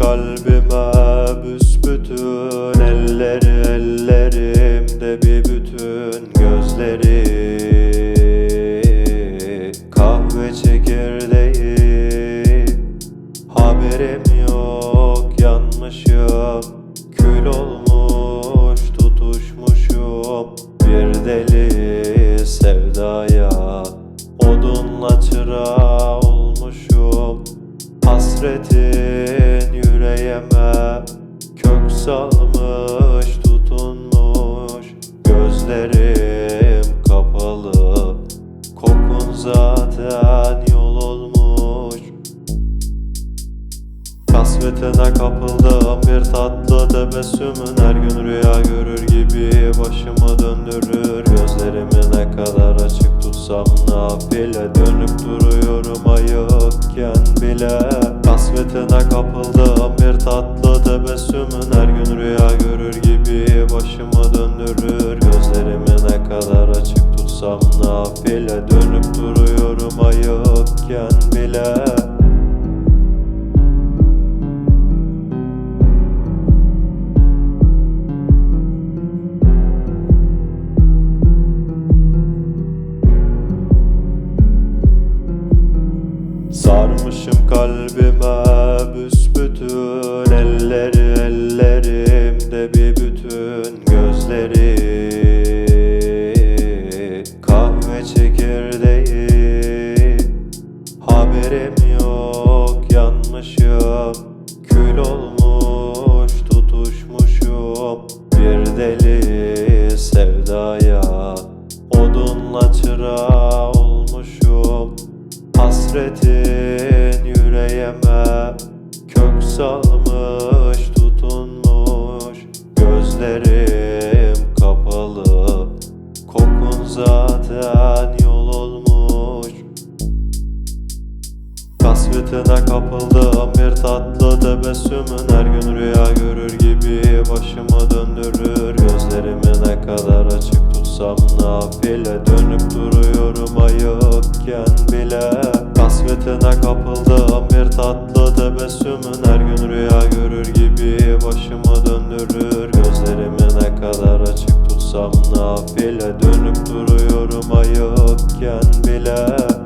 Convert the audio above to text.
kalbime büsbütün Elleri ellerimde bir bütün gözleri. Kahve çekirdeği Haberim yok yanmışım. Kül olmuş tutuşmuşum. Bir deli sevdaya Odunla çıra olmuşum. Hasretin yüreğime Kök salmış tebessümün Her gün rüya görür gibi başımı döndürür. Gözlerimi ne kadar açık tutsam nafile Dönüp duruyorum ayıkken bile. Kasvetine kapıldım bir tatlı tebessümün Her gün rüya görür gibi başımı döndürür. Gözlerimi ne kadar açık tutsam nafile Sarmışım kalbime büsbütün Elleri ellerimde bir bütün gözleri. Kahve çekirdeği Haberim yok yanmışım. Kül olmuş tutuşmuşum. Bir deli sevdaya Odunla çıra olmuşum Hasretin yüreğime Kök salmış tutunmuş. Gözlerim kapalı Kokun zaten yol olmuş. Kasvetine kapıldım bir tatlı tebessümün Her gün rüya görür gibi başımı döndürür. Gözlerimi ne kadar açık tutsam nafile Dönüp duruyorum bile Kasvetine kapıldım bir tatlı tebessümün Her gün rüya görür gibi başımı döndürür. Gözlerimi ne kadar açık tutsam nafile Dönüp duruyorum. Ayıkken bile